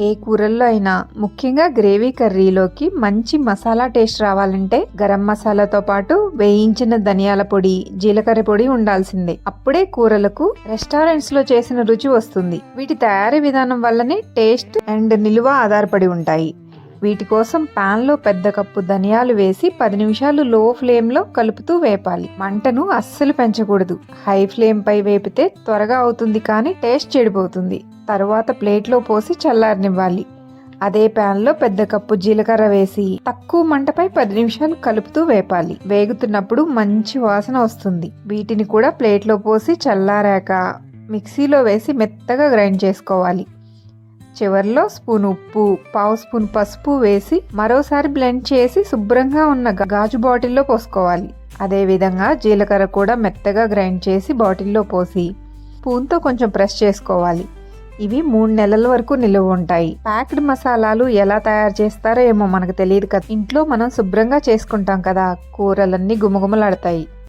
ఏ కూరల్లో అయినా ముఖ్యంగా గ్రేవీ కర్రీలోకి మంచి మసాలా టేస్ట్ రావాలంటే గరం మసాలాతో పాటు వేయించిన ధనియాల పొడి జీలకర్ర పొడి ఉండాల్సిందే. అప్పుడే కూరలకు రెస్టారెంట్స్లో చేసిన రుచి వస్తుంది. వీటి తయారీ విధానం వల్లనే టేస్ట్ అండ్ నిలువ ఆధారపడి ఉంటాయి. వీటి కోసం ప్యాన్లో పెద్ద కప్పు ధనియాలు వేసి పది నిమిషాలు లో ఫ్లేమ్లో కలుపుతూ వేపాలి. మంటను అస్సలు పెంచకూడదు. హై ఫ్లేమ్ పై వేపితే త్వరగా అవుతుంది కానీ టేస్ట్ చెడిపోతుంది. తరువాత ప్లేట్లో పోసి చల్లారనివ్వాలి. అదే ప్యాన్లో పెద్ద కప్పు జీలకర్ర వేసి తక్కువ మంటపై పది నిమిషాలు కలుపుతూ వేపాలి. వేగుతున్నప్పుడు మంచి వాసన వస్తుంది. వీటిని కూడా ప్లేట్లో పోసి చల్లారాక మిక్సీలో వేసి మెత్తగా గ్రైండ్ చేసుకోవాలి. చివర్లో స్పూన్ ఉప్పు పావు స్పూన్ పసుపు వేసి మరోసారి బ్లెండ్ చేసి శుభ్రంగా ఉన్న గాజు బాటిల్లో పోసుకోవాలి. అదేవిధంగా జీలకర్ర కూడా మెత్తగా గ్రైండ్ చేసి బాటిల్లో పోసి స్పూన్తో కొంచెం ప్రెస్ చేసుకోవాలి. ఇవి మూడు నెలల వరకు నిలువ ఉంటాయి. ప్యాక్డ్ మసాలాలు ఎలా తయారు చేస్తారో ఏమో మనకు తెలియదు కదా. ఇంట్లో మనం శుభ్రంగా చేసుకుంటాం కదా. కూరలన్నీ గుమగుమలాడతాయి.